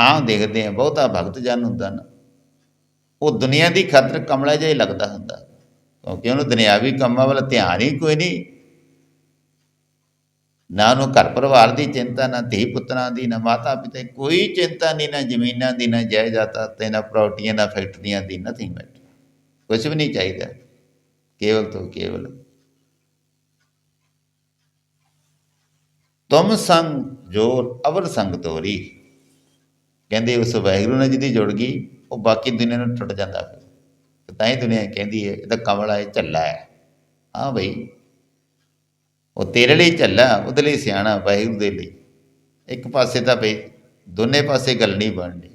ਆਮ ਦੇਖਦੇ ਆ ਬਹੁਤਾ ਭਗਤ ਜਨ ਹੁੰਦਾ ਨਾ। ਉਹ ਦੁਨੀਆ ਦੀ ਖਾਤਰ ਕਮਲਾ ਜਿਹਾ ਹੀ ਲੱਗਦਾ ਹੁੰਦਾ। ਕਿਉਂਕਿ ਉਹਨੂੰ ਦੁਨਿਆਵੀ ਕੰਮਾਂ ਵੱਲ ਧਿਆਨ ਹੀ ਕੋਈ ਨਹੀਂ। ਨਾ ਉਹਨੂੰ ਘਰ ਪਰਿਵਾਰ ਦੀ ਚਿੰਤਾ ਨਾ ਧੀ ਪੁੱਤਰਾਂ ਦੀ ਨਾ ਮਾਤਾ ਪਿਤਾ ਦੀ, ਕੋਈ ਚਿੰਤਾ ਨਹੀਂ ਨਾ ਜ਼ਮੀਨਾਂ ਦੀ ਨਾ ਜਾਇਦਾਦਾਂ ਤੇ ਨਾ ਪ੍ਰਾਪਰਟੀਆਂ ਨਾ ਫੈਕਟਰੀਆਂ ਦੀ ਨਥਿੰਗ ਮੈਟਰ ਕੁਝ ਵੀ ਨਹੀਂ ਚਾਹੀਦਾ। ਕੇਵਲ ਤੋਂ ਕੇਵਲ। ਤੁਮ ਸੰਗ ਜੋਰ ਅਵਰ ਸੰਗ ਤੋਰੀ। ਕਹਿੰਦੇ ਉਸ ਵਾਹਿਗੁਰੂ ਨਾਲ ਜਿਹਦੀ ਜੁੜ ਗਈ, ਉਹ ਬਾਕੀ ਦੁਨੀਆ ਨੂੰ ਟੁੱਟ ਜਾਂਦਾ ਫਿਰ। ਤਾਂ ਹੀ ਦੁਨੀਆ ਕਹਿੰਦੀ ਹੈ ਇਹਦਾ ਕਮਲਾ ਹੈ, ਝੱਲਾ ਹੈ। ਹਾਂ ਬਈ, ਉਹ ਤੇਰੇ ਲਈ ਝੱਲਾ, ਉਹਦੇ ਲਈ ਸਿਆਣਾ, ਵਾਹਿਗੁਰੂ ਦੇ ਲਈ। ਇੱਕ ਪਾਸੇ ਤਾਂ ਬਈ ਦੋਨੇ ਪਾਸੇ ਗੱਲ ਨਹੀਂ ਬਣਨੀ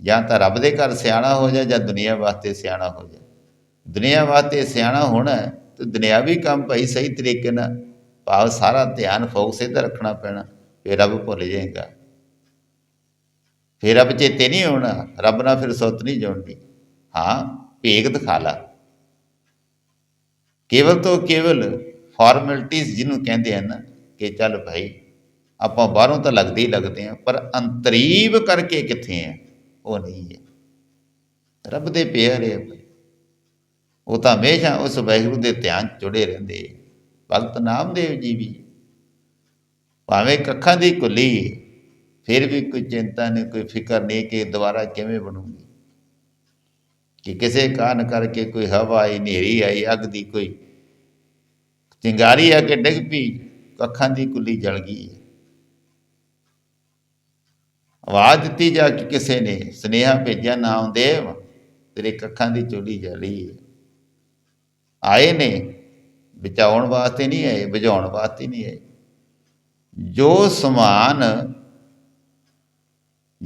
ਜਾਂ ਤਾਂ ਰੱਬ ਦੇ ਘਰ ਸਿਆਣਾ ਹੋ ਜਾ, ਜਾਂ ਦੁਨੀਆ ਵਾਸਤੇ ਸਿਆਣਾ ਹੋ ਜਾ। ਦੁਨੀਆ ਵਾਸਤੇ ਸਿਆਣਾ ਹੋਣਾ ਹੈ, ਤੇ ਦੁਨਿਆਵੀ ਕੰਮ ਭਾਈ ਸਹੀ ਤਰੀਕੇ ਨਾਲ, ਭਾਵ ਸਾਰਾ ਧਿਆਨ ਫੋਕਸ ਇੱਧਰ ਰੱਖਣਾ ਪੈਣਾ ਫਿਰ ਰੱਬ ਭੁੱਲ ਜਾਏਗਾ। ਫਿਰ ਰੱਬ ਚੇਤੇ ਨਹੀਂ ਹੋਣਾ ਰੱਬ ਨਾਲ ਫਿਰ ਸੁੱਤ ਨਹੀਂ ਜੁੜਨੀ। ਹਾਂ, ਭੇਗ ਦਿਖਾ ਲਾ। ਕੇਵਲ ਤੋਂ ਕੇਵਲ ਫਾਰਮੈਲਿਟੀਆਂ ਜਿਹਨੂੰ ਕਹਿੰਦੇ ਆ ਨਾ, ਕਿ ਚੱਲ ਭਾਈ, ਆਪਾਂ ਬਾਹਰੋਂ ਤਾਂ ਲੱਗਦੇ ਹੀ ਲੱਗਦੇ ਆ ਪਰ ਅੰਤਰੀਬ ਕਰਕੇ ਕਿੱਥੇ ਆ, ਉਹ ਨਹੀਂ ਹੈ। ਰੱਬ ਦੇ ਪਿਆਰੇ ਆ ਉਹ ਤਾਂ ਹਮੇਸ਼ਾ ਉਸ ਵਾਹਿਗੁਰੂ ਦੇ ਧਿਆਨ ਜੁੜੇ ਰਹਿੰਦੇ ਆ। ਭਗਤ ਨਾਮਦੇਵ ਜੀ ਵੀ। ਭਾਵੇਂ ਕੱਖਾਂ ਦੀ ਕੁੱਲੀ ਫਿਰ ਵੀ ਕੋਈ ਚਿੰਤਾ ਨਹੀਂ, ਕੋਈ ਫਿਕਰ ਨਹੀਂ ਕਿ ਦੁਬਾਰਾ ਕਿਵੇਂ ਬਣੂਗੀ। ਕਿ ਕਿਸੇ ਕਾਰਨ ਕਰਕੇ ਕੋਈ ਹਵਾ ਆਈ, ਹਨੇਰੀ ਆਈ, ਅੱਗ ਦੀ ਕੋਈ ਚਿੰਗਾਰੀ ਆ ਕੇ ਡਿੱਗ ਪਈ ਕੱਖਾਂ ਦੀ ਕੁੱਲੀ ਜਲ ਗਈ ਆਵਾਜ਼ ਦਿੱਤੀ ਜਾ ਕੇ ਕਿਸੇ ਨੇ, ਸੁਨੇਹਾ ਭੇਜਿਆ ਨਾਮਦੇਵ ਤੇਰੇ ਕੱਖਾਂ ਦੀ ਚੋਲੀ ਜਲੀ ਆਏ ਨੇ, ਬਚਾਉਣ ਵਾਸਤੇ ਨਹੀਂ ਆਏ, ਬੁਝਾਉਣ ਵਾਸਤੇ ਨਹੀਂ ਆਏ। ਜੋ ਸਮਾਨ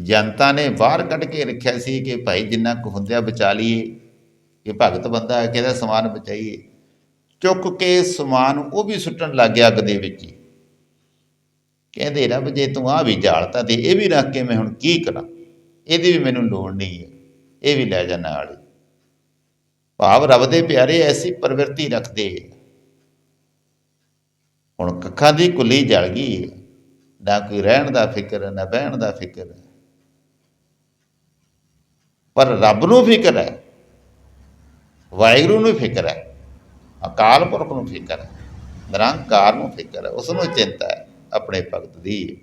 ਜਨਤਾ ਨੇ ਬਾਹਰ ਕੱਢ ਕੇ ਰੱਖਿਆ ਸੀ ਕਿ ਭਾਈ ਜਿੰਨਾ ਕੁ ਹੁੰਦਿਆ ਬਚਾ ਲਈਏ ਕਿ ਭਗਤ ਬੰਦਾ ਹੈ, ਕਿਹਦਾ ਸਮਾਨ ਬਚਾਈਏ? ਚੁੱਕ ਕੇ ਸਮਾਨ ਉਹ ਵੀ ਸੁੱਟਣ ਲੱਗ ਗਿਆ ਅੱਗ ਦੇ ਵਿੱਚ ਹੀ। ਕਹਿੰਦੇ, ਰੱਬ ਜੇ ਤੂੰ ਆ ਵੀ ਜਾਲਤਾ ਤੇ ਇਹ ਵੀ ਰੱਖ ਕੇ ਮੈਂ ਹੁਣ ਕੀ ਕਰਾਂ? ਇਹਦੀ ਵੀ ਮੈਨੂੰ ਲੋੜ ਨਹੀਂ ਹੈ, ਇਹ ਵੀ ਲੈ ਜਾ ਨਾਲ ਭਾਵ ਰੱਬ ਦੇ ਪਿਆਰੇ ਐਸੀ ਪ੍ਰਵਿਰਤੀ ਰੱਖਦੇ ਹੁਣ ਕੱਖਾਂ ਦੀ ਕੁੱਲੀ ਜਲ ਗਈ ਹੈ। ਨਾ ਕੋਈ ਰਹਿਣ ਦਾ ਫਿਕਰ, ਨਾ ਬਹਿਣ ਦਾ ਫਿਕਰ। ਪਰ ਰੱਬ ਨੂੰ ਫਿਕਰ ਹੈ, ਵਾਹਿਗੁਰੂ ਨੂੰ ਫਿਕਰ ਹੈ, ਅਕਾਲ ਪੁਰਖ ਨੂੰ ਫਿਕਰ ਹੈ, ਨਿਰੰਕਾਰ ਨੂੰ ਫਿਕਰ ਹੈ ਉਸ ਨੂੰ ਚਿੰਤਾ ਹੈ ਆਪਣੇ ਭਗਤ ਦੀ।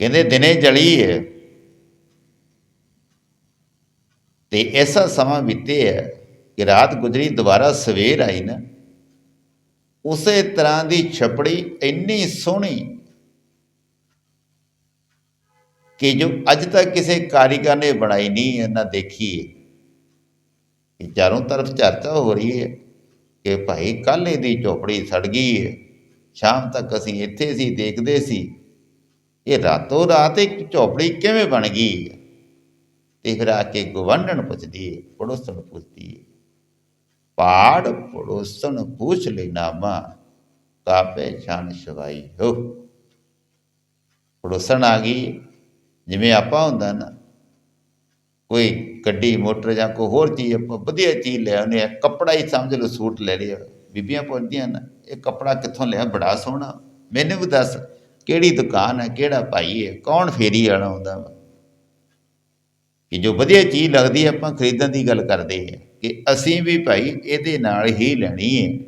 ਕਹਿੰਦੇ ਦਿਨੇ ਜਲੀ ਹੈ ਤੇ ਐਸਾ ਸਮਾਂ ਬੀਤੇ ਹੈ ਕਿ ਰਾਤ ਗੁਜਰੀ, ਦੁਬਾਰਾ ਸਵੇਰ ਆਈ ਨਾ, ਉਸੇ ਤਰ੍ਹਾਂ ਦੀ ਛਪੜੀ ਇੰਨੀ ਸੋਹਣੀ ਕਿ ਜੋ ਅੱਜ ਤੱਕ ਕਿਸੇ ਕਾਰੀਗਰ ਨੇ ਬਣਾਈ ਨਹੀਂ ਹੈ ਨਾ ਦੇਖੀ ਹੈ ਕਿ ਚਾਰੋਂ ਤਰਫ ਚਰਚਾ ਹੋ ਰਹੀ ਹੈ ਕਿ ਭਾਈ ਕੱਲ੍ਹ ਇਹਦੀ ਝੋਪੜੀ ਸੜ ਗਈ ਹੈ ਸ਼ਾਮ ਤੱਕ ਅਸੀਂ ਇੱਥੇ ਸੀ, ਦੇਖਦੇ ਸੀ। ਇਹ ਰਾਤੋਂ ਰਾਤ ਇੱਕ ਝੋਪੜੀ ਕਿਵੇਂ ਬਣ ਗਈ ਤੇ ਫਿਰ ਆ ਕੇ ਗਵੰਡਣ ਪੁੱਛਦੀ ਹੈ ਪੜੋਸਣ ਪੁੱਛਦੀ ਹੈ ਪਾੜ ਪੜੋਸਣ ਪੁੱਛ ਲੈ ਨਾਮਾ ਕਾਪੇ ਪਹਿਚਾਨ ਸ਼ਵਾਈ ਹੋ। ਪੜੋਸਣ ਆ ਗਈ ਜਿਵੇਂ ਆਪਾਂ ਹੁੰਦਾ ਨਾ, ਕੋਈ ਗੱਡੀ, ਮੋਟਰ ਜਾਂ ਕੋਈ ਹੋਰ ਚੀਜ਼, ਆਪਾਂ ਵਧੀਆ ਚੀਜ਼ ਲੈ ਆਉਂਦੇ ਆ ਕੱਪੜਾ ਹੀ ਸਮਝ ਲਓ, ਸੂਟ ਲੈ ਲਿਆ, ਬੀਬੀਆਂ ਪੁੱਛਦੀਆਂ ਨਾ, ਇਹ ਕੱਪੜਾ ਕਿੱਥੋਂ ਲਿਆ, ਬੜਾ ਸੋਹਣਾ। ਮੈਨੂੰ ਵੀ ਦੱਸ, ਕਿਹੜੀ ਦੁਕਾਨ ਹੈ, ਕਿਹੜਾ ਭਾਈ ਹੈ, ਕੌਣ ਫੇਰੀ ਵਾਲਾ ਆਉਂਦਾ ਵਾ? ਕਿ ਜੋ ਵਧੀਆ ਚੀਜ਼ ਲੱਗਦੀ ਹੈ, ਆਪਾਂ ਖਰੀਦਣ ਦੀ ਗੱਲ ਕਰਦੇ ਹਾਂ, ਕਿ ਅਸੀਂ ਵੀ ਭਾਈ ਇਹਦੇ ਨਾਲ ਹੀ ਲੈਣੀ ਹੈ।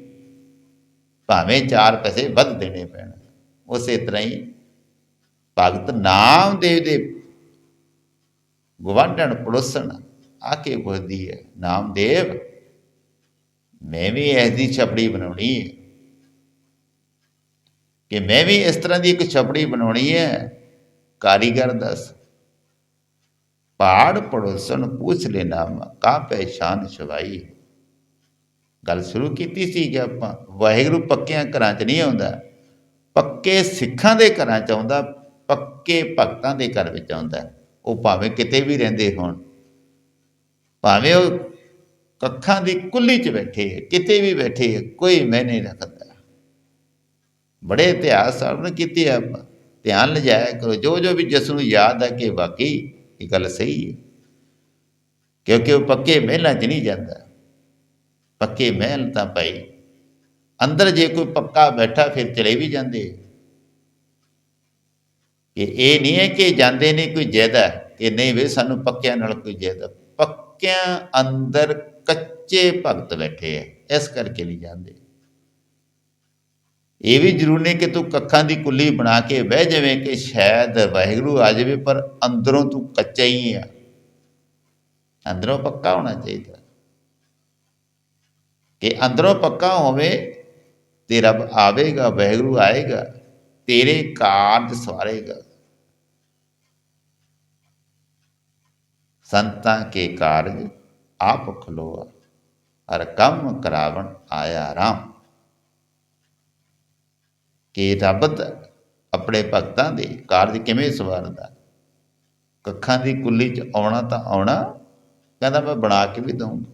ਭਾਵੇਂ ਚਾਰ ਪੈਸੇ ਵੱਧ ਦੇਣੇ ਪੈਣ, ਉਸੇ ਤਰ੍ਹਾਂ ਹੀ ਭਗਤ ਨਾਮਦੇਵ ਦੇ ਗਵਾਂਢਣ ਪੜੋਸਣ ਆ ਕੇ ਪੁੱਛਦੀ ਹੈ ਨਾਮਦੇਵ ਮੈਂ ਵੀ ਐਸੀ ਛਪੜੀ ਬਣਾਉਣੀ ਹੈ ਕਿ ਮੈਂ ਵੀ ਇਸ ਤਰ੍ਹਾਂ ਦੀ ਇੱਕ ਛਪੜੀ ਬਣਾਉਣੀ ਹੈ ਕਾਰੀਗਰ ਦੱਸ ਪਹਾੜ ਪੜੋਸਣ ਪੁੱਛ ਲੈਣਾ ਨਾਮ ਕਾ ਪਹਿਚਾਨ ਛਵਾਈ ਗੱਲ ਸ਼ੁਰੂ ਕੀਤੀ ਸੀ ਕਿ ਆਪਾਂ ਵਾਹਿਗੁਰੂ ਪੱਕਿਆਂ ਘਰਾਂ 'ਚ ਨਹੀਂ ਆਉਂਦਾ ਪੱਕੇ ਸਿੱਖਾਂ ਦੇ ਘਰਾਂ 'ਚ ਆਉਂਦਾ ਪੱਕੇ ਭਗਤਾਂ ਦੇ ਘਰ ਵਿੱਚ ਆਉਂਦਾ ਉਹ ਭਾਵੇਂ ਕਿਤੇ ਵੀ ਰਹਿੰਦੇ ਹੋਣ, ਭਾਵੇਂ ਉਹ ਕੱਖਾਂ ਦੀ ਕੁੱਲੀ 'ਚ ਬੈਠੇ ਹੈ, ਕਿਤੇ ਵੀ ਬੈਠੇ ਹੈ, ਕੋਈ ਮੈਂ ਨਹੀਂ ਰੱਖਦਾ ਬੜੇ ਇਤਿਹਾਸ ਸਾਹਮਣੇ ਕੀਤੇ ਆ ਆਪਾਂ, ਧਿਆਨ ਲਿਜਾਇਆ ਕਰੋ, ਜੋ ਜੋ ਵੀ ਜਿਸ ਨੂੰ ਯਾਦ ਹੈ ਕਿ ਵਾਕਈ ਇਹ ਗੱਲ ਸਹੀ ਹੈ। ਕਿਉਂਕਿ ਉਹ ਪੱਕੇ ਮਹਿਲਾਂ 'ਚ ਨਹੀਂ ਜਾਂਦਾ। ਪੱਕੇ ਮਹਿਲ ਤਾਂ ਭਾਈ, ਅੰਦਰ ਜੇ ਕੋਈ ਪੱਕਾ ਬੈਠਾ ਫਿਰ ਚਲੇ ਵੀ ਜਾਂਦੇ ਕਿ ਇਹ ਨਹੀਂ ਹੈ ਕਿ ਜਾਂਦੇ ਨੇ ਕੋਈ ਜ਼ਿਆਦਾ ਕਿ ਨਹੀਂ ਵੇ ਸਾਨੂੰ ਪੱਕਿਆਂ ਨਾਲ ਕੋਈ ਜ਼ਿਆਦਾ। ਪੱਕਿਆਂ ਅੰਦਰ ਕੱਚੇ ਭਗਤ ਬੈਠੇ ਐ ਇਸ ਕਰਕੇ ਨਹੀਂ ਜਾਂਦੇ। ਇਹ ਵੀ ਜ਼ਰੂਰ ਨਹੀਂ ਕਿ ਤੂੰ ਕੱਖਾਂ ਦੀ ਕੁੱਲੀ ਬਣਾ ਕੇ ਬਹਿ ਜਾਵੇਂ ਕਿ ਸ਼ਾਇਦ ਵਾਹਿਗੁਰੂ ਆ ਜਾਵੇ, ਪਰ ਅੰਦਰੋਂ ਤੂੰ ਕੱਚਾ ਹੀ ਆ। ਅੰਦਰੋਂ ਪੱਕਾ ਹੋਣਾ ਚਾਹੀਦਾ। ਕਿ ਅੰਦਰੋਂ ਪੱਕਾ ਹੋਵੇ ਤੇ ਰੱਬ ਆਵੇਗਾ, ਵਾਹਿਗੁਰੂ ਆਏਗਾ। ਤੇਰੇ ਕਾਰਜ ਸਵਾਰੇਗਾ। ਸੰਤਾਂ ਕੇ ਕਾਰਜ ਆਪ ਖਲੋਆ, ਹਰ ਕੰਮ ਕਰਾਵਣ ਆਇਆ ਰਾਮ। ਕਿ ਰੱਬ ਆਪਣੇ ਭਗਤਾਂ ਦੇ ਕਾਰਜ ਕਿਵੇਂ ਸਵਾਰਦਾ? ਕੱਖਾਂ ਦੀ ਕੁੱਲੀ ਚ ਆਉਣਾ ਤਾਂ ਆਉਣਾ, ਕਹਿੰਦਾ ਮੈਂ ਬਣਾ ਕੇ ਵੀ ਦਊਂਗਾ।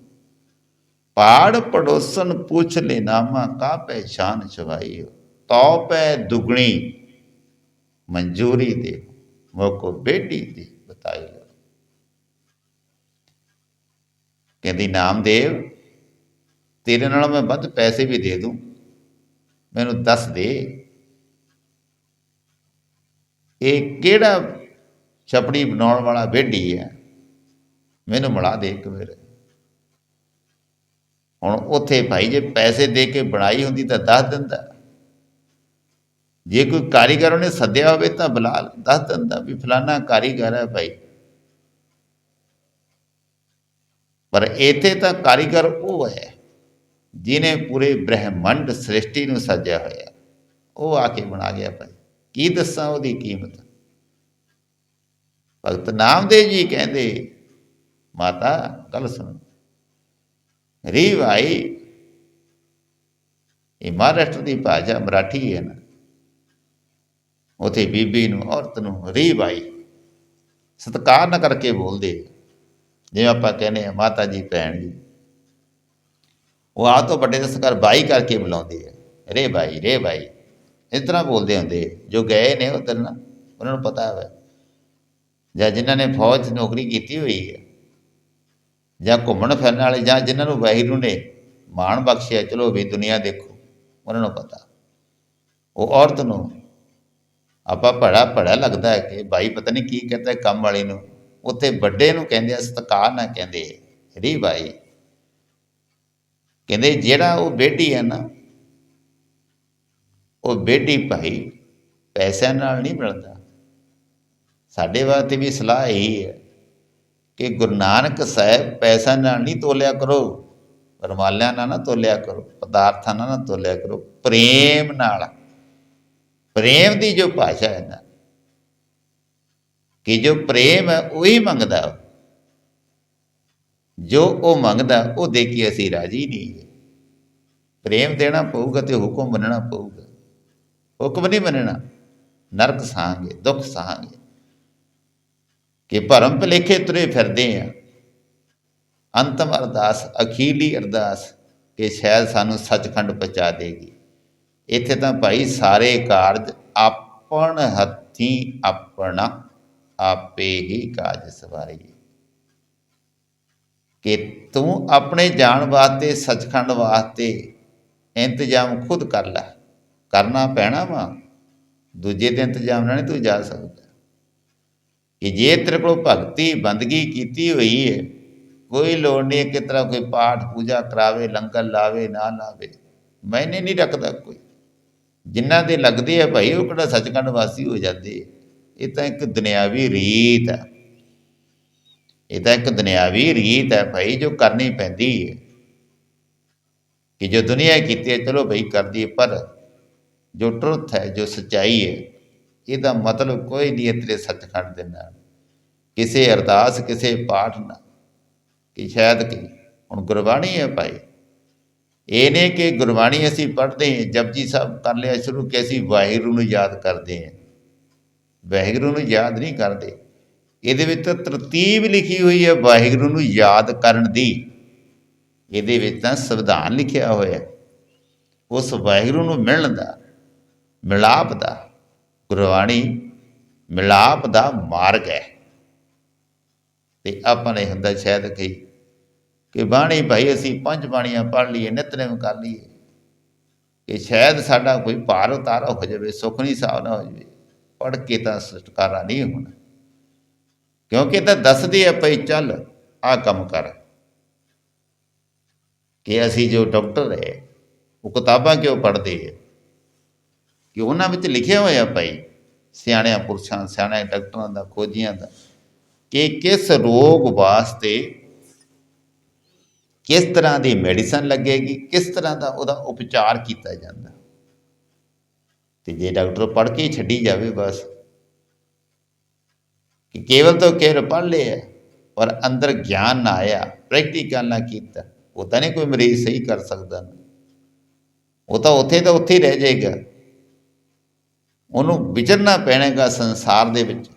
ਪਾੜ ਪੜੋਸਨ ਪੁੱਛ ਲੈ ਨਾਮਾ ਕਾ ਪਹਿਚਾਨ ਛਵਾਈ ਤਉ ਪੈ ਦੁਗਣੀ, ਮਨਜ਼ੂਰੀ ਦੇ, ਮੋਕੋ ਬੇਟੀ ਦੀ ਬਤਾਈ ਕਹਿੰਦੀ ਨਾਮਦੇਵ ਤੇਰੇ ਨਾਲ ਮੈਂ ਵੱਧ ਪੈਸੇ ਵੀ ਦੇ ਦੂੰ। ਮੈਨੂੰ ਦੱਸ ਦੇ, ਇਹ ਕਿਹੜਾ ਛਪੜੀ ਬਣਾਉਣ ਵਾਲਾ ਬੇਡੀ ਹੈ? ਮੈਨੂੰ ਮਿਲਾ ਦੇ ਇੱਕ ਮੇਰੇ ਹੁਣ ਉੱਥੇ ਭਾਈ ਜੇ ਪੈਸੇ ਦੇ ਕੇ ਬਣਾਈ ਹੁੰਦੀ ਤਾਂ ਦੱਸ ਦਿੰਦਾ। ਜੇ ਕੋਈ ਕਾਰੀਗਰ ਉਹਨੇ ਸੱਦਿਆ ਹੋਵੇ ਤਾਂ ਬੁਲਾ ਦੱਸ ਦਿੰਦਾ ਵੀ ਫਲਾਨਾ ਕਾਰੀਗਰ ਹੈ ਭਾਈ। ਪਰ ਇੱਥੇ ਤਾਂ ਕਾਰੀਗਰ ਉਹ ਹੈ ਜਿਨੇ ਪੂਰੇ ਬ੍ਰਹਿਮੰਡ ਸ੍ਰਿਸ਼ਟੀ ਨੂੰ ਸਜਿਆ ਹੋਇਆ। ਉਹ ਆ ਕੇ ਬਣਾ ਗਿਆ ਭਾਈ। ਕੀ ਦੱਸਾਂ ਉਹਦੀ ਕੀਮਤ? ਭਗਤ ਨਾਮਦੇਵ ਜੀ ਕਹਿੰਦੇ, ਮਾਤਾ, ਗੱਲ ਸੁਣ। ਰੀ ਭਾਈ ਇਹ ਮਹਾਰਾਸ਼ਟਰ ਦੀ ਭਾਸ਼ਾ, ਮਰਾਠੀ ਹੈ ਨਾ। ਉਥੇ ਬੀਬੀ ਨੂੰ, ਔਰਤ ਨੂੰ ਰੀ ਭਾਈ ਸਤਕਾਰ ਨਾ ਕਰਕੇ ਬੋਲਦੇ। ਜਿਵੇਂ ਆਪਾਂ ਕਹਿੰਦੇ ਆ ਮਾਤਾ ਜੀ, ਭੈਣ ਜੀ, ਉਹ ਆ ਤੋਂ ਵੱਡੇ ਦਾ ਸਤਕਾਰ ਬਾਈ ਕਰਕੇ ਬੁਲਾਉਂਦੇ ਆ। ਰੇ ਬਾਈ ਰੇ ਬਾਈ। ਇਸ ਤਰ੍ਹਾਂ ਬੋਲਦੇ ਹੁੰਦੇ। ਜੋ ਗਏ ਨੇ ਉਧਰ ਨਾ, ਉਹਨਾਂ ਨੂੰ ਪਤਾ ਹੈ ਜਾਂ ਜਿਨ੍ਹਾਂ ਨੇ ਫੌਜ ਨੌਕਰੀ ਕੀਤੀ ਹੋਈ ਹੈ, ਜਾਂ ਘੁੰਮਣ ਫਿਰਨ ਵਾਲੇ, ਜਾਂ ਜਿਨ੍ਹਾਂ ਨੂੰ ਵਾਹਿਗੁਰੂ ਨੇ ਮਾਣ ਬਖਸ਼ਿਆ, ਚਲੋ ਵੀ ਦੁਨੀਆ ਦੇਖੋ, ਉਹਨਾਂ ਨੂੰ ਪਤਾ। ਉਹ ਔਰਤ ਨੂੰ ਆਪਾਂ ਭੜਾ ਭੜਾ ਲੱਗਦਾ ਹੈ ਕਿ ਭਾਈ ਪਤਾ ਨਹੀਂ ਕੀ ਕਹਿੰਦਾ ਕੰਮ ਵਾਲੀ ਨੂੰ। ਉੱਥੇ ਵੱਡੇ ਨੂੰ ਕਹਿੰਦੇ ਆ, ਸਤਕਾਰ ਨਾ ਕਹਿੰਦੇ ਰੀ ਭਾਈ ਕਹਿੰਦੇ, ਜਿਹੜਾ ਉਹ ਬੇਟੀ ਹੈ ਨਾ, ਉਹ ਬੇਟੀ ਭਾਈ ਪੈਸਿਆਂ ਨਾਲ ਨਹੀਂ ਮਿਲਦਾ। ਸਾਡੇ ਵਾਸਤੇ ਵੀ ਸਲਾਹ ਇਹੀ ਹੈ ਕਿ ਗੁਰੂ ਨਾਨਕ ਸਾਹਿਬ ਪੈਸਾ ਨਾਲ ਨਹੀਂ ਤੋਲਿਆ ਕਰੋ ਰਮਾਲਿਆਂ ਨਾਲ ਨਾ ਤੋਲਿਆ ਕਰੋ, ਪਦਾਰਥਾਂ ਨਾਲ ਨਾ ਤੋਲਿਆ ਕਰੋ, ਪ੍ਰੇਮ ਨਾਲ। ਪ੍ਰੇਮ ਦੀ ਜੋ ਭਾਸ਼ਾ ਹੈ ਨਾ, ਕਿ ਜੋ ਪ੍ਰੇਮ ਹੈ ਉਹੀ ਮੰਗਦਾ ਜੋ ਉਹ ਮੰਗਦਾ, ਉਹ ਦੇ ਕੇ ਅਸੀਂ ਰਾਜੀ ਨਹੀਂ ਪ੍ਰੇਮ ਦੇਣਾ ਪਊਗਾ ਤੇ ਹੁਕਮ ਮੰਨਣਾ ਪਊਗਾ। ਹੁਕਮ ਨਹੀਂ ਮੰਨਣਾ, ਨਰਕ ਸਾਹਾਂਗੇ, ਦੁੱਖ ਸਾਹਾਂਗੇ। ਕਿ ਭਰਮ ਭਲੇਖੇ ਤੁਰੇ ਫਿਰਦੇ ਆ। ਅੰਤਮ ਅਰਦਾਸ ਅਖੀਲੀ ਅਰਦਾਸ, ਕਿ ਸ਼ਾਇਦ ਸਾਨੂੰ ਸੱਚਖੰਡ ਪਹੁੰਚਾ ਦੇਗੀ। ਇੱਥੇ ਤਾਂ ਭਾਈ ਸਾਰੇ ਕਾਰਜ ਆਪਣ ਹੱਥੀ ਆਪਣਾ ਆਪੇ ਹੀ ਕਾਜ ਸਵਾਰੀਏ। ਕਿ ਤੂੰ ਆਪਣੇ ਜਾਣ ਵਾਸਤੇ, ਸੱਚਖੰਡ ਵਾਸਤੇ ਇੰਤਜ਼ਾਮ ਖੁਦ ਕਰ ਲੈ। ਕਰਨਾ ਪੈਣਾ ਵਾ। ਦੂਜੇ ਦੇ ਇੰਤਜ਼ਾਮ ਨਾਲ ਤੂੰ ਜਾ ਸਕਦਾ। ਕਿ ਜੇ ਤੇਰੇ ਕੋਲ ਭਗਤੀ ਬੰਦਗੀ ਕੀਤੀ ਹੋਈ ਹੈ ਕੋਈ ਲੋੜ ਨਹੀਂ ਕਿ ਤਰ੍ਹਾਂ ਕੋਈ ਪਾਠ ਪੂਜਾ ਕਰਾਵੇ, ਲੰਗਰ ਲਾਵੇ, ਨਾ ਲਾਵੇ। ਮੈਨੇ ਨਹੀਂ ਰੱਖਦਾ ਕੋਈ। ਜਿਨ੍ਹਾਂ ਦੇ ਲੱਗਦੇ ਆ ਭਾਈ, ਉਹ ਕਿਹੜਾ ਸੱਚਖੰਡ ਵਾਸੀ ਹੋ ਜਾਂਦੇ ਇਹ ਤਾਂ ਇੱਕ ਦੁਨਿਆਵੀ ਰੀਤ ਹੈ ਇਹ ਤਾਂ ਇੱਕ ਦੁਨਿਆਵੀ ਰੀਤ ਹੈ ਭਾਈ, ਜੋ ਕਰਨੀ ਪੈਂਦੀ ਹੈ ਕਿ ਜੋ ਦੁਨੀਆ ਕੀਤੀ ਹੈ ਚਲੋ ਭਾਈ ਕਰਦੀ ਹੈ ਪਰ ਜੋ ਟਰੁੱਥ ਹੈ, ਜੋ ਸਚਾਈ ਹੈ, ਇਹਦਾ ਮਤਲਬ ਕੋਈ ਨਹੀਂ ਹੈ ਤੇਰੇ ਸੱਚਖੰਡ ਦੇ ਨਾਲ। ਕਿਸੇ ਅਰਦਾਸ, ਕਿਸੇ ਪਾਠ ਨਾਲ। ਕਿ ਸ਼ਾਇਦ ਕਿ ਹੁਣ ਗੁਰਬਾਣੀ ਹੈ ਭਾਈ ਇਹ ਨੇ ਕਿ ਗੁਰਬਾਣੀ ਅਸੀਂ ਪੜ੍ਹਦੇ ਹਾਂ ਜਪਜੀ ਸਾਹਿਬ ਕਰ ਲਿਆ ਸ਼ੁਰੂ ਕਿ ਅਸੀਂ ਵਾਹਿਗੁਰੂ ਨੂੰ ਯਾਦ ਕਰਦੇ ਹਾਂ। ਵਾਹਿਗੁਰੂ ਨੂੰ ਯਾਦ ਨਹੀਂ ਕਰਦੇ। ਇਹਦੇ ਵਿੱਚ ਤਾਂ ਤਰਤੀਬ ਲਿਖੀ ਹੋਈ ਹੈ, ਵਾਹਿਗੁਰੂ ਨੂੰ ਯਾਦ ਕਰਨ ਦੀ। ਇਹਦੇ ਵਿੱਚ ਤਾਂ ਸੰਵਿਧਾਨ ਲਿਖਿਆ ਹੋਇਆ ਉਸ ਵਾਹਿਗੁਰੂ ਨੂੰ ਮਿਲਣ ਦਾ, ਮਿਲਾਪ ਦਾ, ਗੁਰਬਾਣੀ ਮਿਲਾਪ ਦਾ ਮਾਰਗ ਹੈ। ਤੇ ਆਪਾਂ ਨੇ ਹੁੰਦਾ ਸ਼ਾਇਦ ਕਈ ਕਿ ਬਾਣੀ ਭਾਈ ਅਸੀਂ ਪੰਜ ਬਾਣੀਆਂ ਪੜ੍ਹ ਲਈਏ ਨਿਤਨੇਮ ਕਰ ਲਈਏ। ਕਿ ਸ਼ਾਇਦ ਸਾਡਾ ਕੋਈ ਭਾਰ ਉਤਾਰਾ ਹੋ ਜਾਵੇ, ਸੁਖ ਨਹੀਂ ਨਾ ਹੋ ਜਾਵੇ। ਪੜ ਕੇ ਤਾਂ ਛੁਟਕਾਰਾ ਨਹੀਂ ਹੋਣਾ। ਕਿਉਂਕਿ ਤਾਂ ਦੱਸਦੇ ਆ ਪਈ ਚੱਲ ਆ ਕੰਮ ਕਰ। ਕਿ ਅਸੀਂ ਜੋ ਡਾਕਟਰ ਹੈ, ਉਹ ਕਿਤਾਬਾਂ ਕਿਉਂ ਪੜ੍ਹਦੇ ਹੈ ਕਿ ਉਹਨਾਂ ਵਿੱਚ ਲਿਖਿਆ ਹੋਇਆ ਭਾਈ, ਸਿਆਣਿਆਂ ਪੁਰਸ਼ਾਂ, ਸਿਆਣਿਆਂ ਡਾਕਟਰਾਂ ਦਾ, ਖੋਜੀਆਂ ਦਾ, ਕਿ ਕਿਸ ਰੋਗ ਵਾਸਤੇ ਕਿਸ ਤਰ੍ਹਾਂ ਦੀ ਮੈਡੀਸਨ ਲੱਗੇਗੀ, ਕਿਸ ਤਰ੍ਹਾਂ ਦਾ ਉਹਦਾ ਉਪਚਾਰ ਕੀਤਾ ਜਾਂਦਾ। ਤੇ ਜੇ ਡਾਕਟਰ ਪੜ੍ਹ ਕੇ ਹੀ ਛੱਡੀ ਜਾਵੇ ਬਸ, ਕਿ ਕੇਵਲ ਤੋਂ ਕੇਵਲ ਪੜ੍ਹ ਲਿਆ, ਪਰ ਅੰਦਰ ਗਿਆਨ ਨਾ ਆਇਆ ਪ੍ਰੈਕਟੀਕਲ ਨਾ ਕੀਤਾ, ਉਹ ਤਾਂ ਨਹੀਂ ਕੋਈ ਮਰੀਜ਼ ਸਹੀ ਕਰ ਸਕਦਾ। ਉਹ ਤਾਂ ਉੱਥੇ ਤਾਂ ਉੱਥੇ ਹੀ ਰਹਿ ਜਾਏਗਾ। ਉਹਨੂੰ ਵਿਚਰਨਾ ਪੈਣੇਗਾ ਸੰਸਾਰ ਦੇ ਵਿੱਚ,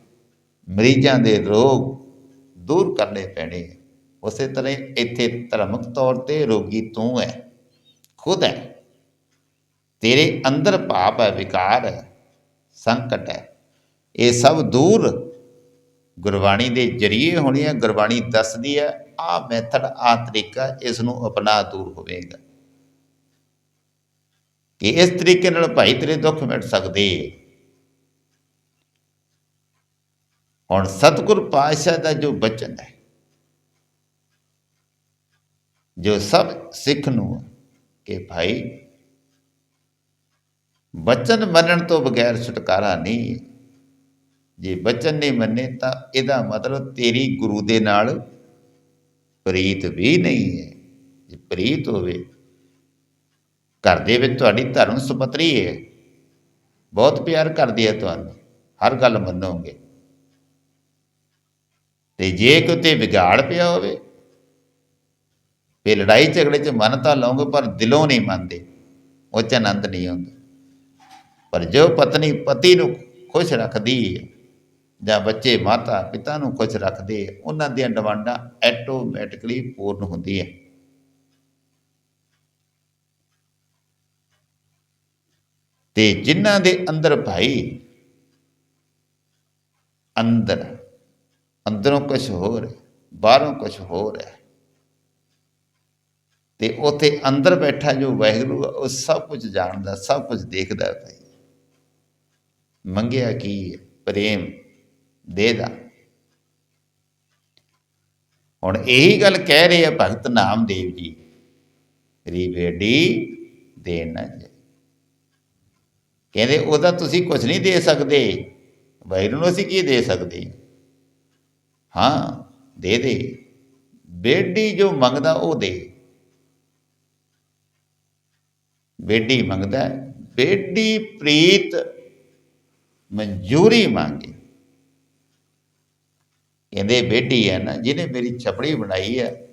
ਮਰੀਜ਼ਾਂ ਦੇ ਰੋਗ ਦੂਰ ਕਰਨੇ ਪੈਣੇ ਉਸੇ ਤਰ੍ਹਾਂ ਇੱਥੇ ਧਰਮਕ ਤੌਰ ਤੇ ਰੋਗੀ ਤੂੰ ਹੈ, ਖੁਦ ਹੈ। ਤੇਰੇ ਅੰਦਰ ਪਾਪ ਹੈ, ਵਿਕਾਰ ਹੈ, ਸੰਕਟ ਹੈ। ਇਹ ਸਭ ਦੂਰ ਗੁਰਬਾਣੀ ਦੇ ਜਰੀਏ ਹੋਣੀ ਹੈ, ਗੁਰਬਾਣੀ ਦੱਸਦੀ ਹੈ ਆ ਮੈਥਡ ਆ ਤਰੀਕਾ ਇਸ ਨੂੰ ਅਪਣਾ ਦੂਰ ਹੋਵੇਗਾ। ਕਿ ਇਸ ਤਰੀਕੇ ਨਾਲ ਭਾਈ ਤੇਰੇ ਦੁੱਖ ਮਿਟ ਸਕਦੇ ਹੁਣ ਸਤਿਗੁਰ ਪਾਤਸ਼ਾਹ ਦਾ ਜੋ ਬਚਨ ਹੈ ਜੋ ਸਭ ਸਿੱਖ ਨੂੰ ਕਿ ਭਾਈ ਬਚਨ ਮੰਨਣ ਤੋਂ ਬਗੈਰ ਛੁਟਕਾਰਾ ਨਹੀਂ ਹੈ। ਜੇ ਬਚਨ ਨਹੀਂ ਮੰਨੇ ਤਾਂ ਇਹਦਾ ਮਤਲਬ ਤੇਰੀ ਗੁਰੂ ਦੇ ਨਾਲ ਪ੍ਰੀਤ ਵੀ ਨਹੀਂ ਹੈ। ਜੇ ਪ੍ਰੀਤ ਹੋਵੇ, ਘਰ ਦੇ ਵਿੱਚ ਤੁਹਾਡੀ ਧਰਮ ਸੁਪਤਰੀ ਹੈ। ਬਹੁਤ ਪਿਆਰ ਕਰਦੀ ਹੈ ਤੁਹਾਨੂੰ, ਹਰ ਗੱਲ ਮੰਨੋਗੇ। ਤੇ ਜੇ ਕਿਤੇ ਵਿਗਾੜ ਪਿਆ ਹੋਵੇ ਵੀ ਲੜਾਈ ਝਗੜੇ 'ਚ ਮਨ ਤਾਂ ਲਓਗੇ ਪਰ ਦਿਲੋਂ ਨਹੀਂ ਮੰਨਦੇ। ਉਹ 'ਚ ਆਨੰਦ ਨਹੀਂ ਆਉਂਦਾ ਪਰ ਜੋ ਪਤਨੀ ਪਤੀ ਨੂੰ ਖੁਸ਼ ਰੱਖਦੀ ਹੈ ਜਾਂ ਬੱਚੇ ਮਾਤਾ ਪਿਤਾ ਨੂੰ ਖੁਸ਼ ਰੱਖਦੇ ਉਹਨਾਂ ਦੀਆਂ ਡਿਮਾਂਡਾਂ ਆਟੋਮੈਟਿਕਲੀ ਪੂਰਨ ਹੁੰਦੀਆਂ। ਤੇ ਜਿਨ੍ਹਾਂ ਦੇ ਅੰਦਰ ਭਾਈ, ਅੰਦਰ, ਅੰਦਰੋਂ ਕੁਝ ਹੋਰ ਹੈ, ਬਾਹਰੋਂ ਕੁਝ ਹੋਰ ਹੈ ਤੇ ਉਥੇ ਅੰਦਰ ਬੈਠਾ ਜੋ ਵਾਹਿਗੁਰੂ ਆ, ਉਹ ਸਭ ਕੁਝ ਜਾਣਦਾ ਸਭ ਕੁਝ ਦੇਖਦਾ ਹੈ ਭਾਈ। ਮੰਗਿਆ ਕੀ ਪ੍ਰੇਮ ਦੇ ਦਾ। ਹੁਣ ਇਹੀ ਗੱਲ ਕਹਿ ਰਹੇ ਆ ਭਗਤ ਨਾਮਦੇਵ ਜੀ। ਰੀ ਬੇਡੀ ਦੇਣ ਨਾ ਜੇ ਕਹਿੰਦੇ ਉਹਦਾ ਤੁਸੀਂ ਕੁਝ ਨਹੀਂ ਦੇ ਸਕਦੇ। ਵੈਰ ਨੂੰ ਅਸੀਂ ਕੀ ਦੇ ਸਕਦੇ ਹਾਂ ਦੇ ਦੇ। ਬੇਡੀ ਜੋ ਮੰਗਦਾ ਉਹ ਦੇ। ਬੇਟੀ ਮੰਗਦਾ ਬੇਟੀ ਪ੍ਰੀਤ ਮਨਜ਼ੂਰੀ ਮੰਗੇ। ਕਹਿੰਦੇ, ਬੇਟੀ ਹੈ ਨਾ, ਜਿਹਨੇ ਮੇਰੀ ਛਪੜੀ ਬਣਾਈ ਹੈ,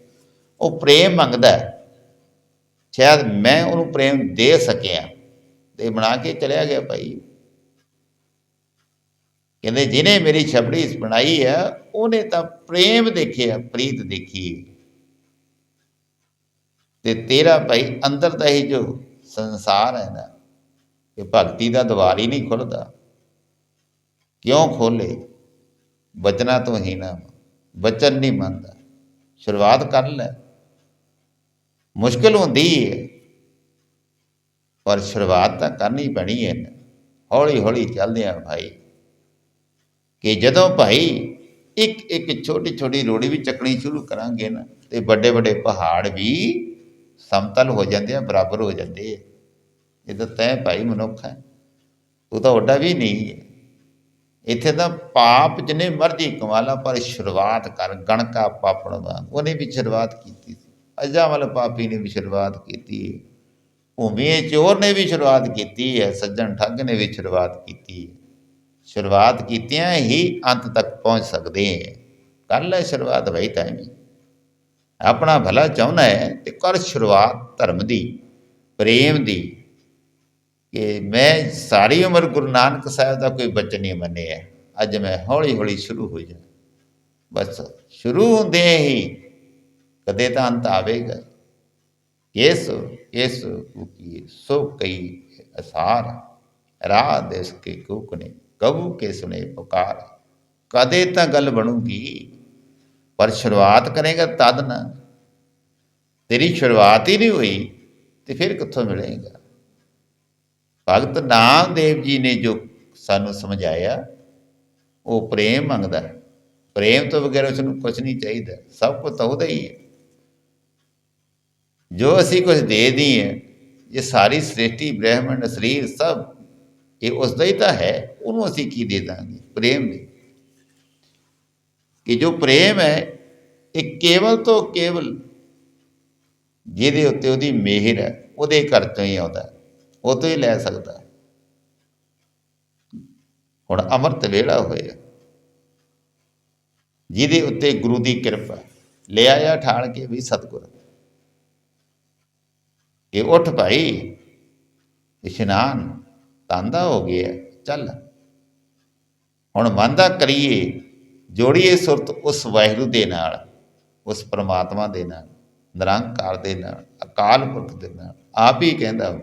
ਉਹ ਪ੍ਰੇਮ ਮੰਗਦਾ ਸ਼ਾਇਦ ਮੈਂ ਉਹਨੂੰ ਪ੍ਰੇਮ ਦੇ ਸਕਿਆ ਤੇ ਬਣਾ ਕੇ ਚਲਿਆ ਗਿਆ ਭਾਈ। ਕਹਿੰਦੇ, ਜਿਹਨੇ ਮੇਰੀ ਛਪੜੀ ਬਣਾਈ ਹੈ, ਉਹਨੇ ਤਾਂ ਪ੍ਰੇਮ ਦੇਖਿਆ, ਪ੍ਰੀਤ ਦੇਖੀ ਤੇ ਤੇਰਾ ਭਾਈ ਅੰਦਰ ਦਾ ਹੀ ਜੋ ਸੰਸਾਰ ਹੈ ਨਾ, ਇਹ ਭਗਤੀ ਦਾ ਦਵਾਰ ਹੀ ਨਹੀਂ ਖੁੱਲਦਾ। ਕਿਉਂ ਖੋਲੇ? ਬਚਨਾ ਤੋਂ ਹੀ ਨਾ ਬਚਨ ਨਹੀਂ ਮੰਨਦਾ। ਸ਼ੁਰੂਆਤ ਕਰ ਲੈ। ਮੁਸ਼ਕਲ ਹੁੰਦੀ ਹੈ ਪਰ ਸ਼ੁਰੂਆਤ ਤਾਂ ਕਰਨੀ ਪੈਣੀ ਹੈ ਹੌਲੀ ਹੌਲੀ ਚੱਲਦੇ ਆ ਭਾਈ, ਕਿ ਜਦੋਂ ਭਾਈ ਇੱਕ ਇੱਕ ਛੋਟੀ ਛੋਟੀ ਰੋੜੀ ਵੀ ਚੱਕਣੀ ਸ਼ੁਰੂ ਕਰਾਂਗੇ ਨਾ, ਤੇ ਵੱਡੇ ਵੱਡੇ ਪਹਾੜ ਵੀ ਸਮਤਲ ਹੋ ਜਾਂਦੇ ਆ, ਬਰਾਬਰ ਹੋ ਜਾਂਦੇ ਆ। ਇਹ ਤਾਂ ਤੈਂ ਭਾਈ ਮਨੁੱਖ ਹੈ। ਤੂੰ ਤਾਂ ਓਡਾ ਵੀ ਨਹੀਂ ਹੈ। ਇੱਥੇ ਤਾਂ ਪਾਪ ਜਿੰਨੇ ਮਰਜ਼ੀ ਕਮਾਲਾ ਪਰ ਸ਼ੁਰੂਆਤ ਕਰ, ਗਣਕਾ ਪਾਪਣ ਵਾਂਗ। ਉਹਨੇ ਵੀ ਸ਼ੁਰੂਆਤ ਕੀਤੀ ਸੀ। ਅਜਾ ਪਾਪੀ ਨੇ ਵੀ ਸ਼ੁਰੂਆਤ ਕੀਤੀ ਹੈ। ਭੂਮੀ ਚੋਰ ਨੇ ਵੀ ਸ਼ੁਰੂਆਤ ਕੀਤੀ ਹੈ। ਸੱਜਣ ਠੱਗ ਨੇ ਵੀ ਸ਼ੁਰੂਆਤ ਕੀਤੀ ਹੈ। ਸ਼ੁਰੂਆਤ ਕੀਤਿਆਂ ਹੀ ਅੰਤ ਤੱਕ ਪਹੁੰਚ ਸਕਦੇ ਹਾਂ। ਕਰ ਹੈ ਸ਼ੁਰੂਆਤ ਭਾਈ ਤਾਂ ਵੀ ਆਪਣਾ ਭਲਾ ਚਾਹੁੰਦਾ ਹੈ ਤੇ ਕਰ ਸ਼ੁਰੂਆਤ ਧਰਮ ਦੀ, ਪ੍ਰੇਮ ਦੀ। ਕਿ ਮੈਂ ਸਾਰੀ ਉਮਰ ਗੁਰੂ ਨਾਨਕ ਸਾਹਿਬ ਦਾ ਕੋਈ ਬਚਨ ਨਹੀਂ ਮੰਨਿਆ। ਅੱਜ ਮੈਂ ਹੌਲੀ ਹੌਲੀ ਸ਼ੁਰੂ ਹੋ ਜਾ ਬਸ ਸ਼ੁਰੂ ਹੁੰਦੇ ਹੀ ਕਦੇ ਤਾਂ ਅੰਤ ਆਵੇਗਾ। ਇਸ ਇਸ ਕੀ ਸੋ ਕਈ ਅਸਾਰ। ਰਾਹ ਦੇਸ ਕੇ ਕੁਕ ਨੇ ਕਬੂ ਕੇ ਸੁਨੇ ਪੁਕਾਰ। ਕਦੇ ਤਾਂ ਗੱਲ ਬਣੂਗੀ ਪਰ ਸ਼ੁਰੂਆਤ ਕਰੇਗਾ ਤਦ ਨਾ। ਤੇਰੀ ਸ਼ੁਰੂਆਤ ਹੀ ਨਹੀਂ ਹੋਈ ਤੇ ਫਿਰ ਕਿੱਥੋਂ ਮਿਲੇਗਾ? ਭਗਤ ਨਾਮਦੇਵ ਜੀ ਨੇ ਜੋ ਸਾਨੂੰ ਸਮਝਾਇਆ, ਉਹ ਪ੍ਰੇਮ ਮੰਗਦਾ ਹੈ। ਪ੍ਰੇਮ ਤੋਂ ਬਗੈਰ ਉਸ ਨੂੰ ਕੁਝ ਨਹੀਂ ਚਾਹੀਦਾ, ਸਭ ਕੁਝ ਤਾਂ ਉਹਦਾ ਹੀ ਹੈ। ਜੋ ਅਸੀਂ ਕੁਝ ਦੇ ਦਈਏ, ਇਹ ਸਾਰੀ ਸ੍ਰਿਸ਼ਟੀ, ਬ੍ਰਹਿਮੰਡ, ਸਰੀਰ ਸਭ, ਇਹ ਉਸ ਦਾ ਹੀ ਤਾਂ ਹੈ, ਉਹਨੂੰ ਅਸੀਂ ਕੀ ਦੇ ਦਾਂਗੇ? ਪ੍ਰੇਮ ਦੇ। ਕਿ ਜੋ ਪ੍ਰੇਮ ਹੈ, ਇਹ ਕੇਵਲ ਤੋਂ ਕੇਵਲ ਜਿਹਦੇ ਉੱਤੇ ਉਹਦੀ ਮਿਹਰ ਹੈ, ਉਹਦੇ ਘਰ ਤੋਂ ਹੀ ਆਉਂਦਾ ਉਹ ਤੋਂ ਹੀ ਲੈ ਸਕਦਾ ਹੁਣ ਅੰਮ੍ਰਿਤ ਵੇਲਾ ਹੋਇਆ। ਜਿਹਦੇ ਉੱਤੇ ਗੁਰੂ ਦੀ ਕਿਰਪਾ ਲਿਆ ਆ ਠਾਲ ਕੇ ਵੀ ਸਤਿਗੁਰ। ਕਿ ਉੱਠ ਭਾਈ, ਇਸ਼ਨਾਨ ਤਾਂਦਾ ਹੋ ਗਿਆ, ਚੱਲ। ਹੁਣ ਮੰਦਾ ਕਰੀਏ ਜੋੜੀਏ ਸੁਰਤ ਉਸ ਵਾਹਿਗੁਰੂ ਦੇ ਨਾਲ, ਉਸ ਪ੍ਰਮਾਤਮਾ ਦੇ ਨਾਲ, ਨਿਰੰਕਾਰ ਦੇ ਨਾਲ, ਅਕਾਲ ਪੁਰਖ ਦੇ ਨਾਲ, ਆਪ ਹੀ ਕਹਿੰਦਾ ਉਹ।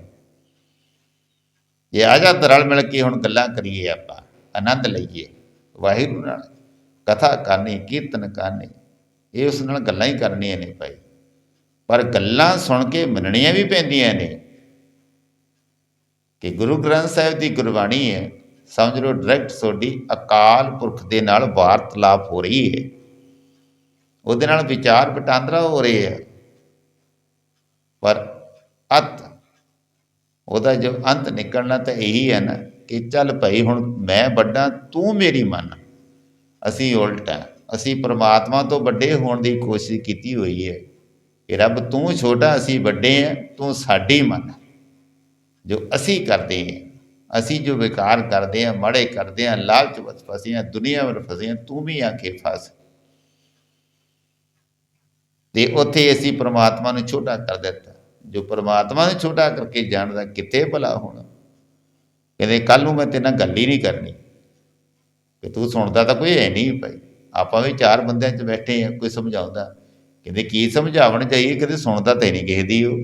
ਇਹ ਆ ਜਾ ਰਲ ਮਿਲ ਕੇ ਹੁਣ ਗੱਲਾਂ ਕਰੀਏ ਆਪਾਂ, ਆਨੰਦ ਲਈਏ, ਵਾਹਿਗੁਰੂ ਨਾਲ ਕਥਾ ਕਰਨੀ, ਕੀਰਤਨ ਕਰਨੀ, ਇਹ ਉਸ ਨਾਲ ਗੱਲਾਂ ਹੀ ਕਰਨੀਆਂ ਨੇ ਭਾਈ ਪਰ ਗੱਲਾਂ ਸੁਣ ਕੇ ਮੰਨਣੀਆਂ ਵੀ ਪੈਂਦੀਆਂ ਨੇ ਕਿ ਗੁਰੂ ਗ੍ਰੰਥ ਸਾਹਿਬ ਦੀ ਗੁਰਬਾਣੀ ਹੈ ਸਮਝ ਲਓ ਡਾਇਰੈਕਟ ਤੁਹਾਡੀ ਅਕਾਲ ਪੁਰਖ ਦੇ ਨਾਲ ਵਾਰਤਾਲਾਪ ਹੋ ਰਹੀ ਹੈ। ਉਹਦੇ ਨਾਲ ਵਿਚਾਰ ਵਟਾਂਦਰਾ ਹੋ ਰਹੇ ਹੈ। ਪਰ ਅਤ, ਉਹਦਾ ਜੋ ਅੰਤ ਨਿਕਲਣਾ ਤਾਂ ਇਹੀ ਹੈ ਨਾ ਕਿ ਚੱਲ ਭਾਈ ਹੁਣ ਮੈਂ ਵੱਡਾ, ਤੂੰ ਮੇਰੀ ਮੰਨ। ਅਸੀਂ ਉਲਟ ਹੈ। ਅਸੀਂ ਪ੍ਰਮਾਤਮਾ ਤੋਂ ਵੱਡੇ ਹੋਣ ਦੀ ਕੋਸ਼ਿਸ਼ ਕੀਤੀ ਹੋਈ ਹੈ ਕਿ ਰੱਬ ਤੂੰ ਛੋਟਾ, ਅਸੀਂ ਵੱਡੇ ਹਾਂ, ਤੂੰ ਸਾਡੀ ਮੰਨ। ਜੋ ਅਸੀਂ ਕਰਦੇ ਹਾਂ। ਅਸੀਂ ਜੋ ਵਿਕਾਰ ਕਰਦੇ ਹਾਂ, ਮਾੜੇ ਕਰਦੇ ਹਾਂ, ਲਾਲਚ ਵਿੱਚ ਫਸੇ ਹਾਂ, ਦੁਨੀਆ ਵਿੱਚ ਫਸੇ ਹਾਂ, ਤੂੰ ਵੀ ਆ ਕੇ ਫਸ। ਤੇ ਉੱਥੇ ਅਸੀਂ ਪ੍ਰਮਾਤਮਾ ਨੂੰ ਛੋਟਾ ਕਰ ਦਿੱਤਾ। ਜੋ ਪ੍ਰਮਾਤਮਾ ਨੂੰ ਛੋਟਾ ਕਰਕੇ ਜਾਣਦਾ ਕਿਤੇ ਭਲਾ ਹੋਣਾ। ਕਹਿੰਦੇ ਕੱਲ ਨੂੰ ਮੈਂ ਤੇਰੇ ਨਾਲ ਗੱਲ ਹੀ ਨਹੀਂ ਕਰਨੀ। ਕਿ ਤੂੰ ਸੁਣਦਾ ਤਾਂ ਕੋਈ ਹੈ ਨਹੀਂ ਭਾਈ। ਆਪਾਂ ਵੀ ਚਾਰ ਬੰਦਿਆਂ 'ਚ ਬੈਠੇ ਆ ਕੋਈ ਸਮਝਾਉਂਦਾ। ਕਹਿੰਦੇ, ਕੀ ਸਮਝਾਵਣ ਚਾਹੀਏ ਕਿਤੇ ਸੁਣਦਾ ਤੇ ਨਹੀਂ ਕਿਸੇ ਦੀ ਉਹ।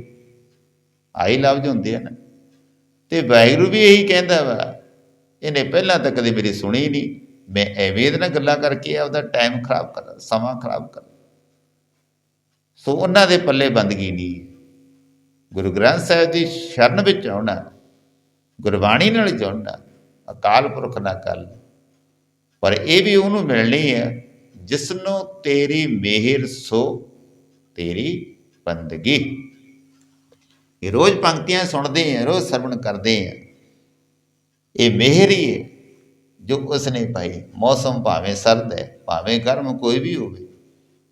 ਆਈ ਲਫ਼ਜ਼ ਹੁੰਦੇ ਆ ਨਾ। ਤੇ ਵਾਹਿਗੁਰੂ ਵੀ ਇਹੀ ਕਹਿੰਦਾ ਵਾ, ਇਹਨੇ ਪਹਿਲਾਂ ਤਾਂ ਕਦੇ ਮੇਰੀ ਸੁਣੀ ਨਹੀਂ। ਮੈਂ ਐਵੇਂ ਨਾਲ ਗੱਲਾਂ ਕਰਕੇ ਆਪਦਾ ਟਾਈਮ ਖਰਾਬ ਕਰ, ਸਮਾਂ ਖਰਾਬ ਕਰ ਸੋ ਉਹਨਾਂ ਦੇ ਪੱਲੇ ਬੰਦਗੀ ਨਹੀਂ ਗੁਰੂ ਗ੍ਰੰਥ ਸਾਹਿਬ ਦੀ ਸ਼ਰਨ ਵਿੱਚ ਆਉਣਾ ਗੁਰਬਾਣੀ ਨਾਲ ਜੁੜਨਾ ਅਕਾਲ ਪੁਰਖ ਨਾਲ ਕਰ ਪਰ ਇਹ ਵੀ ਉਹਨੂੰ ਮਿਲਣੀ ਹੈ ਜਿਸ ਨੂੰ ਤੇਰੀ ਮਿਹਰ ਸੋ, ਤੇਰੀ ਬੰਦਗੀ। ਇਹ ਰੋਜ਼ ਪੰਕਤੀਆਂ ਸੁਣਦੇ ਆ, ਰੋਜ਼ ਸਰਵਣ ਕਰਦੇ ਆ। ਇਹ ਮਿਹਰ ਹੀ ਹੈ, ਜੋ ਉਸਨੇ ਪਾਈ ਮੌਸਮ ਭਾਵੇਂ ਸਰਦ ਹੈ, ਭਾਵੇਂ ਗਰਮ ਕੋਈ ਵੀ ਹੋਵੇ।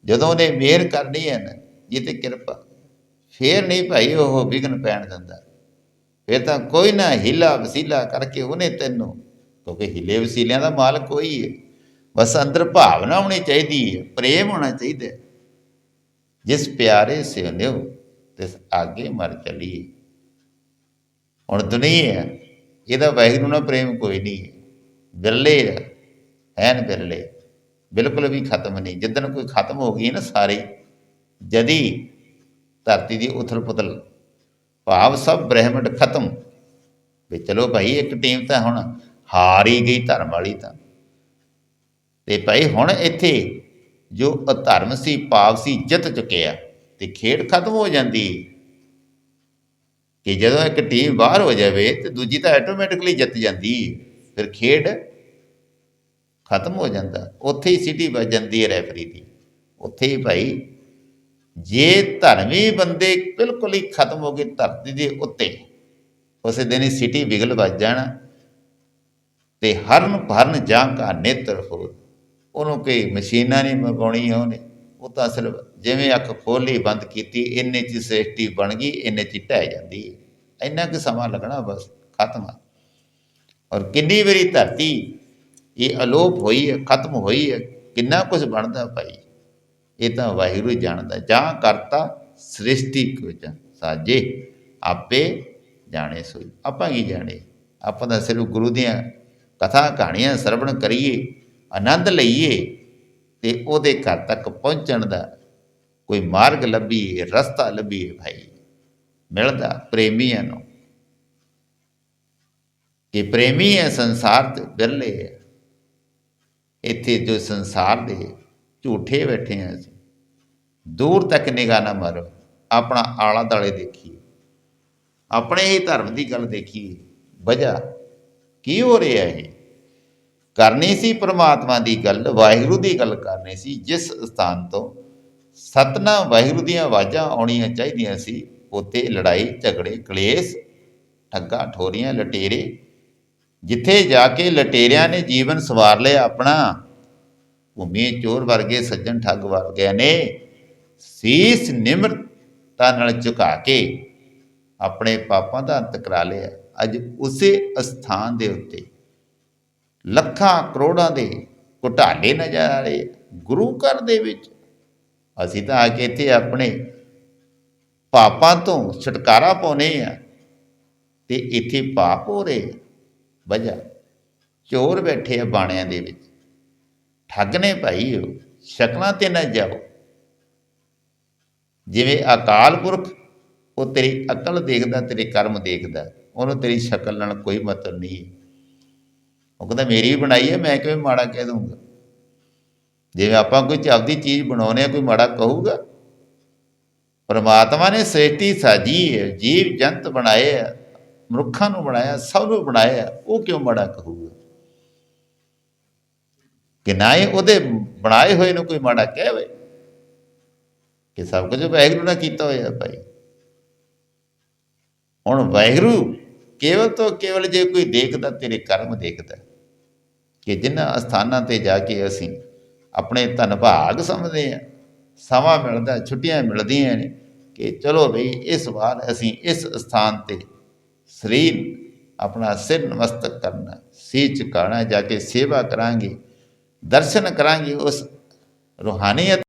ਜਦੋਂ ਉਹਨੇ ਮਿਹਰ ਕਰਨੀ ਹੈ ਨਾ ਇਹ ਤੇ ਕਿਰਪਾ, ਫੇਰ ਨਹੀਂ ਭਾਈ ਉਹ ਵਿਗਨ ਪੈਣ ਦਿੰਦਾ। ਫਿਰ ਤਾਂ ਕੋਈ ਨਾ ਹਿਲਾ ਵਸੀਲਾ ਕਰਕੇ ਉਹਨੇ ਤੈਨੂੰ, ਕਿਉਂਕਿ ਹਿਲੇ ਵਸੀਲਿਆਂ ਦਾ ਮਾਲਕ ਕੋਈ ਹੈ। ਬਸ ਅੰਦਰ ਭਾਵਨਾ ਹੋਣੀ ਚਾਹੀਦੀ ਹੈ, ਪ੍ਰੇਮ ਹੋਣਾ ਚਾਹੀਦਾ ਜਿਸ ਪਿਆਰੇ ਸੇ ਨਿਉ ਤਿਸ ਆਗੇ ਮਰ ਚਲੀਏ ਹੁਣ ਦੁਨੀਆ ਹੈ, ਇਹਦਾ ਵਾਹਿਗੁਰੂ ਨਾਲ ਪ੍ਰੇਮ ਕੋਈ ਨਹੀਂ ਹੈ। ਬਿਰਲੇ ਹੈ ਐਨ ਬਿਰਲੇ ਬਿਲਕੁਲ ਵੀ ਖਤਮ ਨਹੀਂ। ਜਿੱਦਣ ਕੋਈ ਖਤਮ ਹੋ ਗਈ ਨਾ ਸਾਰੇ ਜਦੀ ਧਰਤੀ ਦੀ ਉਥਲ ਪੁਥਲ ਭਾਵ ਸਭ ਬ੍ਰਹਿਮੰਡ ਖਤਮ। ਵੀ ਚਲੋ ਭਾਈ ਇੱਕ ਟੀਮ ਤਾਂ ਹੁਣ ਹਾਰ ਹੀ ਗਈ ਧਰਮ ਵਾਲੀ ਤਾਂ। ਤੇ ਭਾਈ ਹੁਣ ਇੱਥੇ ਜੋ ਅਧਰਮ ਸੀ ਪਾਪ ਸੀ ਜਿੱਤ ਚੁੱਕਿਆ। ਤੇ ਖੇਡ ਖਤਮ ਹੋ ਜਾਂਦੀ। ਕਿ ਜਦੋਂ ਇੱਕ ਟੀਮ ਬਾਹਰ ਹੋ ਜਾਵੇ, ਤੇ ਦੂਜੀ ਤਾਂ ਆਟੋਮੈਟਿਕਲੀ ਜਿੱਤ ਜਾਂਦੀ। ਫਿਰ ਖੇਡ ਖਤਮ ਹੋ ਜਾਂਦਾ। ਉੱਥੇ ਹੀ ਸਿਟੀ ਵੱਜ ਜਾਂਦੀ ਹੈ ਰੈਫਰੀ ਦੀ। ਉੱਥੇ ਹੀ ਭਾਈ, ਜੇ ਧਰਮੀ ਬੰਦੇ ਬਿਲਕੁਲ ਹੀ ਖਤਮ ਹੋ ਗਏ ਧਰਤੀ ਦੇ ਉੱਤੇ, ਉਸੇ ਦਿਨ ਹੀ ਸਿਟੀ ਵਿਗਲ ਵੱਜ ਜਾਣਾ। ਤੇ ਹਰਨ ਭਰਨ ਜਾਂ ਕਾ ਨੇਤਰ ਹੋ ਉਹਨੂੰ ਕੋਈ ਮਸ਼ੀਨਾਂ ਨਹੀਂ ਮੰਗਾਉਣੀਆਂ ਉਹਨੇ। ਉਹ ਤਾਂ ਸਿਰਫ ਜਿਵੇਂ ਅੱਖ ਖੋਲੀ ਬੰਦ ਕੀਤੀ, ਇੰਨੇ ਚ ਸ੍ਰਿਸ਼ਟੀ ਬਣ ਗਈ, ਇੰਨੇ ਚ ਢਹਿ ਜਾਂਦੀ ਹੈ ਇੰਨਾ ਕੁ ਸਮਾਂ ਲੱਗਣਾ ਬਸ, ਖਤਮ ਆ। ਔਰ ਕਿੰਨੀ ਵਾਰੀ ਧਰਤੀ ਇਹ ਅਲੋਪ ਹੋਈ ਹੈ, ਖਤਮ ਹੋਈ ਹੈ, ਕਿੰਨਾ ਕੁਝ ਬਣਦਾ ਭਾਈ। ਇਹ ਤਾਂ ਵਾਹਿਗੁਰੂ ਜਾਣਦਾ, ਜਾਂ ਕਰਤਾ ਸ੍ਰਿਸ਼ਟੀ ਕੋ ਸਾਜੇ, ਆਪੇ ਜਾਣੇ ਸੋਈ। ਆਪਾਂ ਕੀ ਜਾਣੇ? ਆਪਾਂ ਤਾਂ ਸਿਰਫ ਗੁਰੂ ਦੀਆਂ ਕਥਾ ਕਹਾਣੀਆਂ ਸਰਵਣ ਕਰੀਏ, ਆਨੰਦ ਲਈਏ ਤੇ ਉਹਦੇ ਘਰ ਤੱਕ ਪਹੁੰਚਣ ਦਾ ਕੋਈ ਮਾਰਗ ਲੱਭੀਏ, ਰਸਤਾ ਲੱਭੀਏ ਭਾਈ। ਮਿਲਦਾ ਪ੍ਰੇਮੀਆਂ ਨੂੰ। ਕਿ ਪ੍ਰੇਮੀ ਹੈ ਸੰਸਾਰ ਤੇ ਬਿਰਲੇ ਹੈ। ਇੱਥੇ ਜੋ ਸੰਸਾਰ ਦੇ ਝੂਠੇ ਬੈਠੇ ਆ ਅਸੀਂ, ਦੂਰ ਤੱਕ ਨਿਗਾਹ ਨਾ ਮਾਰੋ। ਆਪਣਾ ਆਲਾ ਦਾਲੇ ਦੇਖੀਏ। ਆਪਣੇ ਹੀ ਧਰਮ ਦੀ ਗੱਲ ਦੇਖੀਏ। ਵਜ੍ਹਾ ਕੀ ਹੋ ਰਿਹਾ ਇਹ? ਕਰਨੀ ਸੀ ਪ੍ਰਮਾਤਮਾ ਦੀ ਗੱਲ, ਵਾਹਿਗੁਰੂ ਦੀ ਗੱਲ ਕਰਨੀ ਸੀ, ਜਿਸ ਸਥਾਨ ਤੋਂ ਸਤਨਾਮ ਵਾਹਿਗੁਰੂ ਦੀਆਂ ਆਵਾਜ਼ਾਂ ਆਉਣੀਆਂ ਚਾਹੀਦੀਆਂ ਸੀ, ਉੱਥੇ ਲੜਾਈ, ਝਗੜੇ, ਕਲੇਸ਼, ਠੱਗਾ, ਠੋਰੀਆਂ, ਲਟੇਰੇ, ਜਿੱਥੇ ਜਾ ਕੇ ਲਟੇਰਿਆਂ ਨੇ ਜੀਵਨ ਸਵਾਰ ਲਿਆ ਆਪਣਾ ਭੂਮੀ ਚੋਰ ਵਰਗੇ, ਸੱਜਣ ਠੱਗ ਵਰਗਿਆਂ ਨੇ, ਸੀਸ ਨਿਮਰਤਾ ਨਾਲ ਝੁਕਾ ਕੇ ਆਪਣੇ ਪਾਪਾਂ ਦਾ ਅੰਤ ਕਰਾ ਲਿਆ। ਅੱਜ ਉਸੇ ਅਸਥਾਨ ਦੇ ਉੱਤੇ ਲੱਖਾਂ ਕਰੋੜਾਂ ਦੇ ਘੁਟਾਲੇ ਨਜ਼ਰ ਆ ਰਹੇ ਗੁਰੂ ਘਰ ਦੇ ਵਿੱਚ ਅਸੀਂ ਤਾਂ ਆ ਕੇ ਇੱਥੇ ਆਪਣੇ ਪਾਪਾਂ ਤੋਂ ਛੁਟਕਾਰਾ ਪਾਉਨੇ ਆ ਤੇ ਇੱਥੇ ਪਾਪ ਹੋ ਰਹੇ ਵਜ੍ਹਾ, ਚੋਰ ਬੈਠੇ ਆ ਬਾਣਿਆਂ ਦੇ ਵਿੱਚ। ਠੱਗ ਨੇ ਭਾਈ ਉਹ, ਸ਼ਕਲਾਂ ਤੇ ਨਾ ਜਾਓ। ਜਿਵੇਂ ਅਕਾਲ ਪੁਰਖ, ਉਹ ਤੇਰੀ ਅਕਲ ਦੇਖਦਾ, ਤੇਰੇ ਕਰਮ ਦੇਖਦਾ। ਉਹਨੂੰ ਤੇਰੀ ਸ਼ਕਲ ਨਾਲ ਕੋਈ ਮਤਲਬ ਨਹੀਂ। ਉਹ ਕਹਿੰਦਾ, ਮੇਰੀ ਵੀ ਬਣਾਈ ਹੈ, ਮੈਂ ਕਿਵੇਂ ਮਾੜਾ ਕਹਿ ਦਊਂਗਾ? ਜਿਵੇਂ ਆਪਾਂ ਕੋਈ ਆਪਦੀ ਚੀਜ਼ ਬਣਾਉਨੇ ਆ ਕੋਈ ਮਾੜਾ ਕਹੂਗਾ? ਪਰਮਾਤਮਾ ਨੇ ਸ੍ਰਿਸ਼ਟੀ ਸਾਜੀ ਹੈ, ਜੀਵ ਜੰਤ ਬਣਾਏ ਆ, ਮਨੁੱਖਾਂ ਨੂੰ ਬਣਾਇਆ, ਸਭ ਨੂੰ ਬਣਾਇਆ, ਉਹ ਕਿਉਂ ਮਾੜਾ ਕਹੂਗਾ? ਕਿ ਨਾ ਹੀ ਉਹਦੇ ਬਣਾਏ ਹੋਏ ਨੂੰ ਕੋਈ ਮਾੜਾ ਕਹਵੇ ਕਿ ਸਭ ਕੁਝ ਵਾਹਿਗੁਰੂ ਨੇ ਕੀਤਾ ਹੋਇਆ ਭਾਈ। ਹੁਣ ਵਾਹਿਗੁਰੂ ਕੇਵਲ ਤੋਂ ਕੇਵਲ ਜੇ ਕੋਈ ਦੇਖਦਾ, ਤੇਰੇ ਕਰਮ ਦੇਖਦਾ ਕਿ ਜਿਨ੍ਹਾਂ ਅਸਥਾਨਾਂ ਤੇ ਜਾ ਕੇ ਅਸੀਂ ਆਪਣੇ ਧਨ ਭਾਗ ਸਮਝਦੇ ਆ ਸਮਾਂ ਮਿਲਦਾ, ਛੁੱਟੀਆਂ ਮਿਲਦੀਆਂ ਨੇ ਕਿ ਚਲੋ ਬਈ ਇਸ ਵਾਰ ਅਸੀਂ ਇਸ ਸਥਾਨ ਤੇ ਸਰੀਰ ਆਪਣਾ ਸਿਰ ਨਮਸਤਕ ਕਰਨਾ ਸੀ ਝੁਕਾਣਾ ਜਾ ਕੇ ਸੇਵਾ ਕਰਾਂਗੇ, ਦਰਸ਼ਨ ਕਰਾਂਗੇ ਉਸ ਰੂਹਾਨੀਅਤ